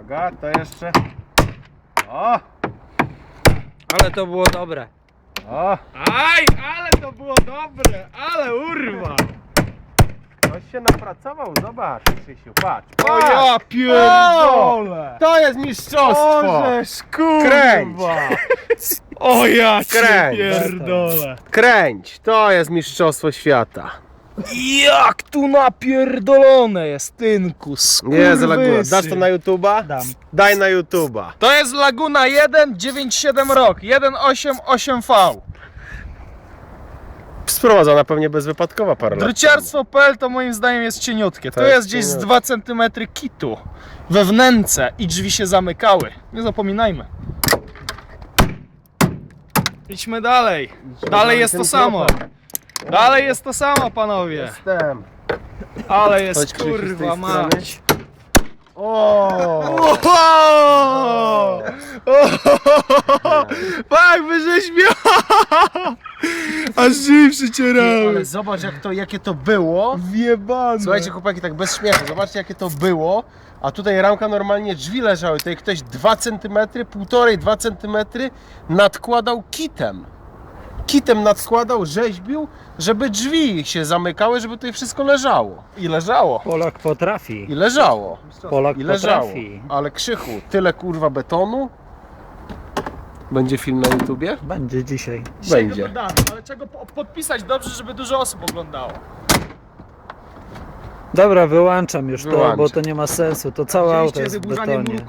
Uwaga, to jeszcze. O! Ale to było dobre. O! Aj, ale to było dobre, ale urwa. Ktoś się napracował, zobacz, Krzysiu, patrz. O ja pierdolę. To jest mistrzostwo! Ożeż kurwa. Kręć. O ja cię Kręć. pierdolę. Kręć! To jest mistrzostwo świata. Jak tu napierdolone jest tynku, Nie, za Laguna. Dasz to na YouTube'a? Dam. Daj na YouTube'a. To jest Laguna 197 rok, 188V. Sprowadzona pewnie bezwypadkowa parę lat. Druciarstwo.pl to moim zdaniem jest cieniutkie. To, To jest jest gdzieś z cieniutkie. 2 cm kitu we wnęce i drzwi się zamykały. Nie zapominajmy. Idźmy dalej. Dalej jest to samo. Dalej jest to samo, panowie. Jestem. Ale Chodź, jest Krzysiu, z tej kurwa strony. mać. O! Oho! Tak, by żeś miał! Aż drzwi przycierały. Ale zobacz jak to, jakie to było. Wjebane. Słuchajcie chłopaki, tak bez śmiechu, zobaczcie jakie to było. A tutaj ramka normalnie drzwi leżały. Tutaj ktoś 2 cm, 1,5-2 cm nadkładał kitem. Kitem nadkładał, rzeźbił, żeby drzwi się zamykały, żeby tutaj wszystko leżało. I leżało. Polak potrafi. I leżało. Polak I leżało. potrafi. Ale krzychu, tyle kurwa betonu. Będzie film na YouTubie? Będzie dzisiaj. Będzie. Dodamy, ale czego po- podpisać dobrze, żeby dużo osób oglądało. Dobra, wyłączam już to, bo to nie ma sensu. To całe auto jest w wyburzanie betonie.